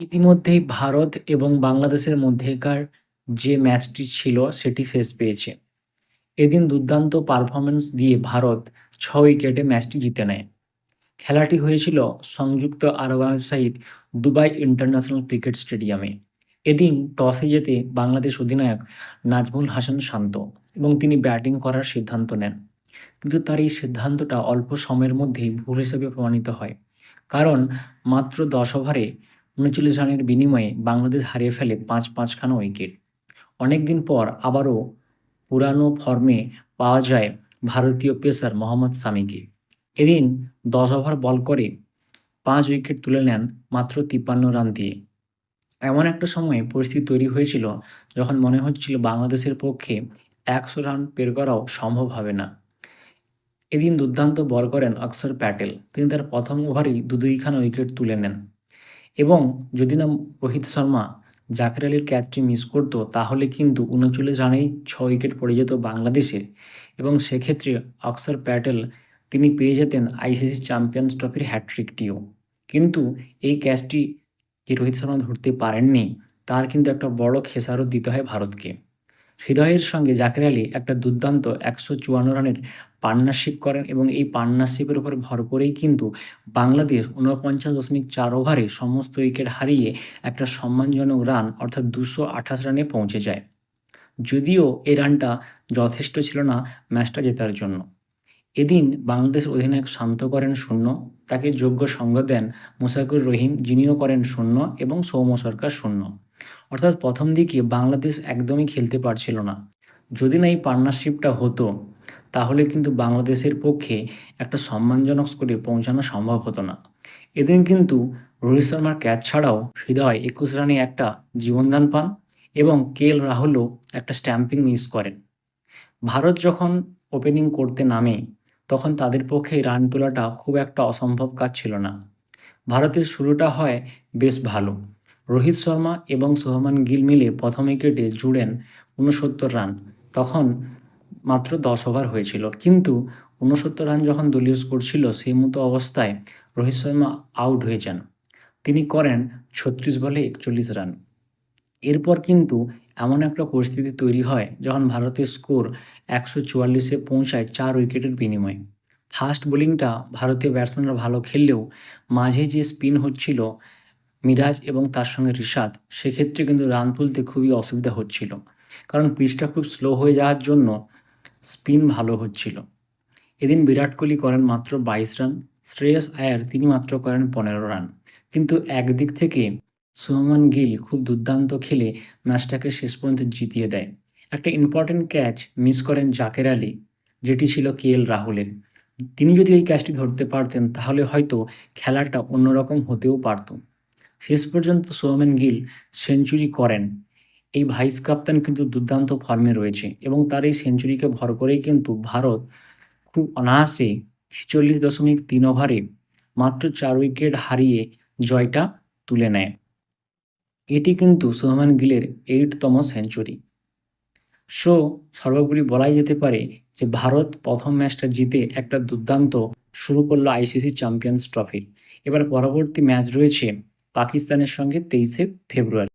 ইতিমধ্যেই ভারত এবং বাংলাদেশের মধ্যেকার যে ম্যাচটি ছিল, সেটি শেষ পেয়েছে। এদিন দুর্দান্ত পারফরমেন্স দিয়ে ভারত ছ উইকেটে ম্যাচটি জিতে নেয়। খেলাটি হয়েছিল সংযুক্ত আরব আমিরশাহিদ দুবাই ইন্টারন্যাশনাল ক্রিকেট স্টেডিয়ামে। এদিন টসে যেতে বাংলাদেশ অধিনায়ক নাজমুল হাসান শান্ত এবং তিনি ব্যাটিং করার সিদ্ধান্ত নেন। কিন্তু তার এই সিদ্ধান্তটা অল্প সময়ের মধ্যেই ভুল হিসেবে প্রমাণিত হয়। কারণ মাত্র দশ ওভারে উনচল্লিশ রানের বিনিময়ে বাংলাদেশ হারিয়ে ফেলে পাঁচ পাঁচখানা উইকেট। অনেক দিন পর আবারও পুরানো ফর্মে পাওয়া যায় ভারতীয় পেসার মোহাম্মদ সামিকে। এদিন দশ ওভার বল করে পাঁচ উইকেট তুলে নেন মাত্র তিপ্পান্ন রান দিয়ে। এমন একটা সময়ে পরিস্থিতি তৈরি হয়েছিল যখন মনে হচ্ছিল বাংলাদেশের পক্ষে একশো রান বের করাও সম্ভব হবে না। এদিন দুর্দান্ত বল করেন অক্ষর প্যাটেল। তিনি তার প্রথম ওভারেই দুইখানা উইকেট তুলে নেন। এবং যদি না রোহিত শর্মা জাকের আলীর ক্যাচটি মিস করতো, তাহলে কিন্তু উনচল্লিশ রানেই ছ উইকেট পড়ে যেত বাংলাদেশের। এবং সেক্ষেত্রে অক্সর প্যাটেল তিনি পেয়ে যেতেন আইসিসি চ্যাম্পিয়ন্স ট্রফির হ্যাট্রিকটিও কিন্তু এই ক্যাচটি যে রোহিত শর্মা ধরতে পারেননি? তার কিন্তু একটা বড় খেসারত দিতে হয় ভারতকে। হৃদয়ের সঙ্গে জাকের আলী একটা দুর্দান্ত একশো চুয়ান্ন রানের পার্টনারশিপ করেন এবং এই পার্টনারশিপের উপর ভর করেই কিন্তু বাংলাদেশ ঊনপঞ্চাশ দশমিক চার ওভারে সমস্ত উইকেট হারিয়ে একটা সম্মানজনক রান অর্থাৎ দুশো আঠাশ রানে পৌঁছে যায়। যদিও এই রানটা যথেষ্ট ছিল না ম্যাচটা জেতার জন্য। এদিন বাংলাদেশ অধিনায়ক শান্ত করেন শূন্য, তাকে যোগ্য সঙ্গ দেন মুসাকুর রহিম, যিনিও করেন শূন্য এবং সৌম্য সরকার শূন্য। অর্থাৎ প্রথম দিকে বাংলাদেশ একদমই খেলতে পারছিল না। যদি না এই পার্টনারশিপটা হতো তাহলে কিন্তু বাংলাদেশের পক্ষে একটা সম্মানজনক স্কোরে পৌঁছানো সম্ভব হতো না। এদিন কিন্তু রোহিত শর্মার ক্যাচ ছাড়াও হৃদয় একুশ রানে একটা জীবনদান পান এবং কে এল রাহুলও একটা স্ট্যাম্পিং মিস করেন। ভারত যখন ওপেনিং করতে নামে, তখন তাদের পক্ষে রান তোলাটা খুব একটা অসম্ভব কাজ ছিল না। ভারতের শুরুটা হয় বেশ ভালো। রোহিত শর্মা এবং সোহমান গিল মিলে প্রথম উইকেটে জুড়েন উনসত্তর রান তখন মাত্র দশ ওভার হয়েছিল। কিন্তু উনসত্তর রান যখন দলীয় স্কোর ছিল, সেই মতো অবস্থায় রোহিত শর্মা আউট হয়ে যান। তিনি করেন ছত্রিশ বলে একচল্লিশ রান। এরপর কিন্তু এমন একটা পরিস্থিতি তৈরি হয় যখন ভারতের স্কোর একশো চুয়াল্লিশে পৌঁছায় চার উইকেটের বিনিময়ে। ফাস্ট বোলিংটা ভারতীয় ব্যাটসম্যানরা ভালো খেললেও মাঝে যে স্পিন হচ্ছিল মিরাজ এবং তার সঙ্গে রিশাদ, সেক্ষেত্রে কিন্তু রান তুলতে খুবই অসুবিধা হচ্ছিল। কারণ পিচটা খুব স্লো হয়ে যাওয়ার জন্য স্পিন ভালো হচ্ছিল। এদিন বিরাট কোহলি করেন মাত্র বাইশ রান, শ্রেয়স আয়ার তিনি মাত্র করেন পনেরো রান। কিন্তু একদিক থেকে সুমন গিল খুব দুর্দান্ত খেলে ম্যাচটাকে শেষ পর্যন্ত জিতিয়ে দেয়। একটা ইম্পর্টেন্ট ক্যাচ মিস করেন জাকের আলী, যেটি ছিল কে এল রাহুলের। তিনি যদি এই ক্যাচটি ধরতে পারতেন, তাহলে হয়তো খেলাটা অন্যরকম হতেও পারত। শেষ পর্যন্ত সৌমেন গিল সেঞ্চুরি করেন এই ভাইস কাপ্তান কিন্তু দুর্দান্ত ফর্মে রয়েছে এবং তার এই সেঞ্চুরিকে ভর করেই কিন্তু ভারত খুব অনায়াসে ছিচল্লিশ দশমিক তিন ওভারে মাত্র চার উইকেট হারিয়ে জয়টা তুলে নেয়। এটি কিন্তু সোহমান গিলের এইটতম সেঞ্চুরি সো সর্বোপরি বলাই যেতে পারে যে ভারত প্রথম ম্যাচটা জিতে একটা দুর্দান্ত শুরু করল আইসিসি চ্যাম্পিয়ন্স ট্রফি এবার পরবর্তী ম্যাচ রয়েছে পাকিস্তানের সঙ্গে তেইশে ফেব্রুয়ারি।